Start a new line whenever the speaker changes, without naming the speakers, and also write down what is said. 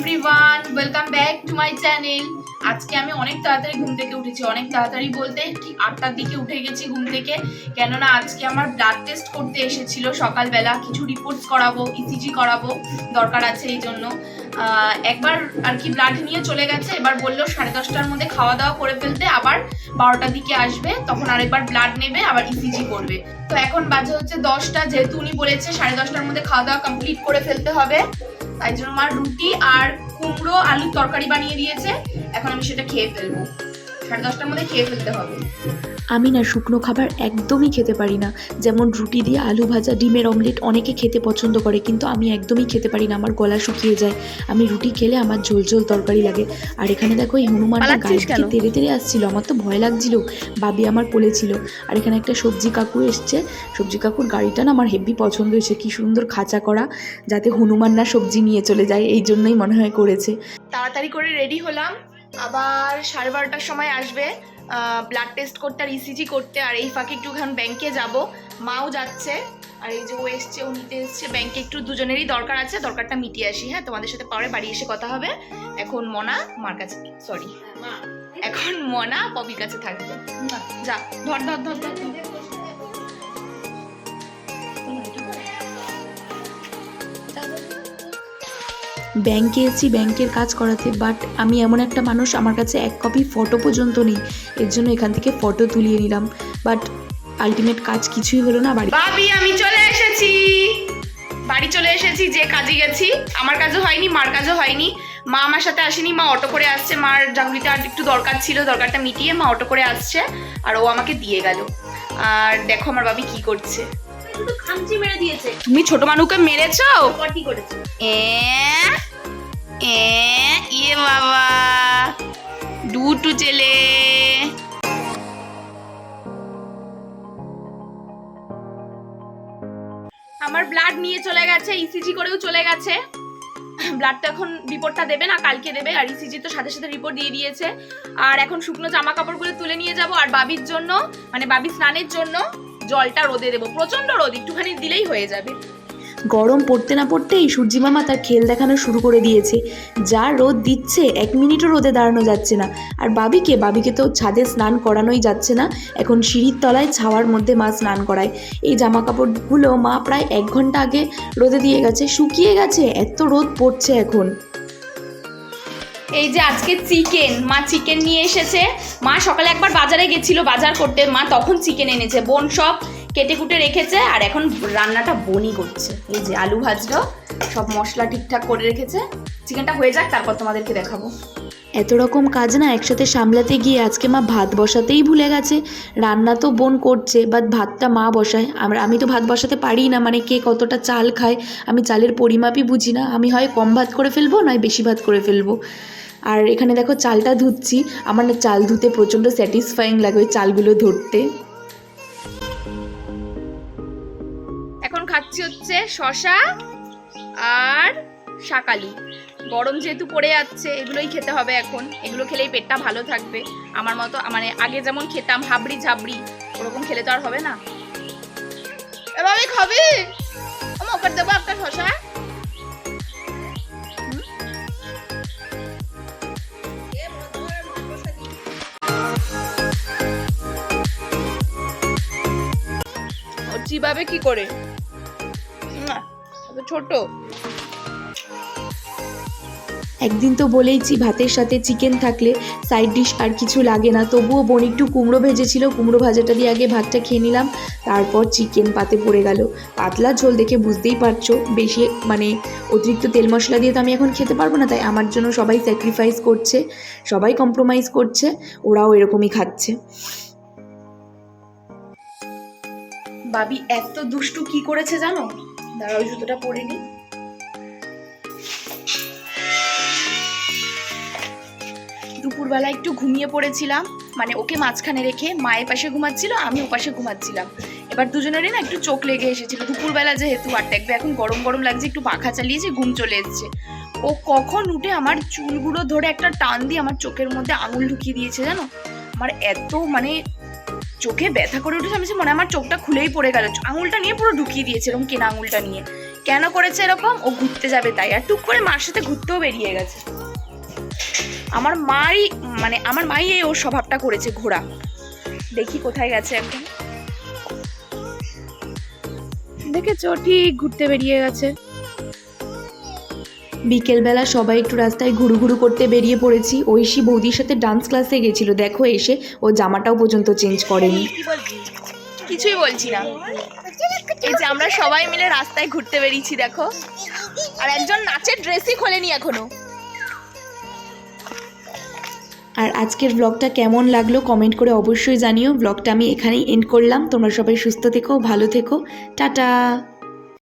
Everyone welcome back to my channel আজকে আমি অনেক তাড়াতাড়ি ঘুম থেকে উঠেছি। অনেক তাড়াতাড়ি বলতে ঠিক আটটার দিকে উঠে গেছি ঘুম থেকে। কেননা আজকে আমার ব্লাড টেস্ট করতে এসেছিল সকালবেলা। কিছু রিপোর্টস করাবো ইসিজি করাবো দরকার আছে এই জন্য। একবার আর কি ব্লাড নিয়ে চলে গেছে, এবার বলল সাড়ে দশটার মধ্যে খাওয়া দাওয়া করে ফেলতে, আবার বারোটার দিকে আসবে, তখন আরেকবার ব্লাড নেবে, আবার ইসিজি করবে। তো এখন বাজে হচ্ছে দশটা, যেহেতু উনি বলেছে সাড়ে দশটার মধ্যে খাওয়া দাওয়া কমপ্লিট করে ফেলতে হবে, তাই জন্য আমার রুটি আর কুমড়ো, আলুর তরকারি বানিয়ে দিয়েছে, এখন আমি সেটা খেয়ে ফেলব। সাড়ে দশটার মধ্যে খেয়ে ফেলতে হবে।
আমি না শুকনো খাবার একদমই খেতে পারি না। যেমন রুটি দিয়ে আলু ভাজা ডিমের অমলেট অনেকে খেতে পছন্দ করে কিন্তু আমি একদমই খেতে পারি না আমার গলা শুকিয়ে যায়। আমি রুটি খেলে আমার ঝোল ঝোল তরকারি লাগে। আর এখানে দেখো এই হনুমানটা
পালাচ্ছিস
গায়ে তেড়ে তেড়ে আসছিল আমার তো ভয় লাগছিল। বাবি আমার কোলে ছিল। আর এখানে একটা সবজি কাকু এসছে। সবজি কাকুর গাড়িটা না আমার হেভি পছন্দ হয়েছে। কি সুন্দর খাঁচা করা যাতে হনুমান না সবজি নিয়ে চলে যায় এই জন্যই মনে হয় করেছে।
তাড়াতাড়ি করে রেডি হলাম। আবার সাড়ে বারোটার সময় আসবে ব্লাড টেস্ট করতে আর ইসিজি করতে আর এই ফাঁকে একটুখানি ব্যাংকে যাব। মাও যাচ্ছে আর এই যে ও এসছে ও নিতে এসছে ব্যাংকে একটু দুজনেরই দরকার আছে দরকারটা মিটিয়ে আসি হ্যাঁ? তোমাদের সাথে পরে বাড়ি এসে কথা হবে। এখন মনা মার কাছে সরি এখন মনা পপির কাছে থাকবে। যা ধর ধর ধর ধর।
ব্যাংকে এসেছি, ব্যাংকের কাজ করাতে বাট আমি এমন একটা মানুষ, আমার কাছে এক কপি ফটো পর্যন্ত নেই। এর জন্য এখান থেকে ফটো তুলিয়ে নিলাম। বাট আলটিমেট কাজ কিছুই হলো না, বাড়ি
বাবি আমি চলে এসেছি। বাড়ি চলে এসেছি, যে কাজে গেছি। আমার কাজও হয়নি, মার কাজও হয়নি। মা আমার সাথে আসেনি, মা অটো করে আসছে। মার জাগুলিতে আর একটু দরকার ছিল, দরকারটা মিটিয়ে মা অটো করে আসছে, আর ও আমাকে দিয়ে গেল। আর দেখো আমার বাবি কি করছে।
খামচি মেরে দিয়েছে।
তুমি ছোট মানুকে মেরেছো?
পটি করেছে?
এ এ ইয়ে বাবা। দুটু ছেলে। আমার ব্লাড নিয়ে চলে গেছে ইসিজি করেও চলে গেছে। ব্লাডটা এখন রিপোর্টটা দেবে না কালকে দেবে। আর ইসিজি তো সাথে সাথে রিপোর্ট দিয়ে দিয়েছে। আর এখন শুকনো জামা কাপড়গুলো তুলে নিয়ে যাব আর বাবির জন্য মানে বাবি স্নানের জন্য। জলটা রোদে দেবো। প্রচণ্ড রোদ, একটুখানি দিলেই হয়ে যাবে।
গরম পড়তে না পড়তেই সূর্যি মামা তার খেল দেখানো শুরু করে দিয়েছে। যা রোদ দিচ্ছে, এক মিনিটও রোদে দাঁড়ানো যাচ্ছে না। আর বাবিকে বাবিকে তো ছাদে স্নান করানোই যাচ্ছে না। এখন সিঁড়ির তলায় ছাওয়ার মধ্যে মা স্নান করায়। এই জামা কাপড়গুলো মা প্রায় এক ঘণ্টা আগে রোদে দিয়ে গেছে, শুকিয়ে গেছে, এত রোদ পড়ছে এখন।
এই যে আজকে চিকেন, মা চিকেন নিয়ে এসেছে। মা সকালে একবার বাজারে গেছিল, বাজার করতে। মা তখন চিকেন এনেছে। বোন সব কেটে কুটে রেখেছে আর এখন রান্নাটা বনি করছে। এই যে আলু ভাজলো, সব মশলা ঠিকঠাক করে রেখেছে। চিকেনটা হয়ে যাক, তারপর তোমাদেরকে দেখাবো।
এত রকম কাজ না একসাথে সামলাতে গিয়ে আজকে মা ভাত বসাতেই ভুলে গেছে। রান্না তো বোন করছে বাট ভাতটা মা বসায়। আমরা আমি তো ভাত বসাতে পারি না মানে কে কতটা চাল খায়, আমি চালের পরিমাপই বুঝি না। আমি হয় কম ভাত করে ফেলব, নয় বেশি ভাত করে ফেলব। আর এখানে দেখো চালটা ধুচ্ছি, আমার না চাল ধুতে প্রচণ্ড স্যাটিসফাইং লাগে ওই চালগুলো ধরতে।
এখন খাচ্ছি হচ্ছে শশা আর শাকালু গরম যেহেতু পড়ে যাচ্ছে এগুলোই খেতে হবে এখন। এগুলো খেলেই পেটটা ভালো থাকবে। আমার মতো মানে আগে যেমন খেতাম হাবড়ি ঝাবড়ি ওরকম খেলে তো আর হবে না। এবার আমি খাবি? আমার ওপর দেবো একটা শশা চিবাবে কি করে? ছোট।
একদিন তো বলেইছি ভাতের সাথে চিকেন থাকলে সাইড ডিশ আর কিছু লাগে না। তবুও বোন একটু কুমড়ো ভেজেছিল, কুমড়ো ভাজাটা দিয়ে আগে ভাতটা খেয়ে নিলাম, তারপর চিকেন পাতে পড়ে গেল। পাতলা ঝোল দেখে বুঝতেই পারছ, বেশি মানে অতিরিক্ত তেল মশলা দিয়ে তো আমি এখন খেতে পারব না, তাই আমার জন্য সবাই স্যাক্রিফাইস করছে, সবাই কম্প্রোমাইজ করছে, ওরাও এরকমই খাচ্ছে।
বাবি এত দুষ্টু কি করেছে জানো? দাঁড়াও জুতোটা পরে নি। দুপুরবেলা একটু ঘুমিয়ে পড়েছিলাম। মানে ওকে মাঝখানে রেখে মায়ের পাশে ঘুমাচ্ছিল, আমি ওপাশে ঘুমাচ্ছিলাম। এবার দুজনেরই না একটু চোখ লেগে এসেছিল। দুপুরবেলা যেহেতু আর দেখবে এখন গরম গরম লাগছে, একটু পাখা চালিয়েছে ঘুম চলে এসছে। ও কখন উঠে আমার চুলগুলো ধরে একটা টান দিয়ে আমার চোখের মধ্যে আঙুল ঢুকিয়ে দিয়েছে জানো? আমার এত মানে চোখে ব্যথা করে উঠেছে, আমি মনে আমার চোখটা খুলেই পড়ে গেল। আঙুলটা নিয়ে পুরো ঢুকিয়ে দিয়েছে এরকম কেনা আঙুলটা নিয়ে। কেন করেছে এরকম? ও ঘুরতে যাবে তাই। আর টুক করে মার সাথে ঘুরতেও বেরিয়ে গেছে। আমার মাই মানে আমার মাই এই ওর স্বভাবটা করেছে ঘোরা দেখি কোথায় গেছে এখন। দেখেছ ঠিক ঘুরতে বেরিয়ে গেছে।
বিকেলবেলা সবাই একটু রাস্তায় ঘুরু ঘুরু করতে বেরিয়ে পড়েছি। ঐশী বৌদির সাথে ডান্স ক্লাসে গেছিল। দেখো এসে ও জামাটাও পর্যন্ত চেঞ্জ করেনি।
কিছুই বলছি না। এই যে আমরা সবাই মিলে রাস্তায় ঘুরতে বেরিয়েছি দেখো। আর একজন নাচের ড্রেসই খোলেনি এখনও।
আর আজকের ব্লগটা কেমন লাগল কমেন্ট করে অবশ্যই জানিও। ব্লগটা আমি এখানেই এন্ড করলাম। তোমরা সবাই সুস্থ থেকো, ভালো থেকো। টাটা!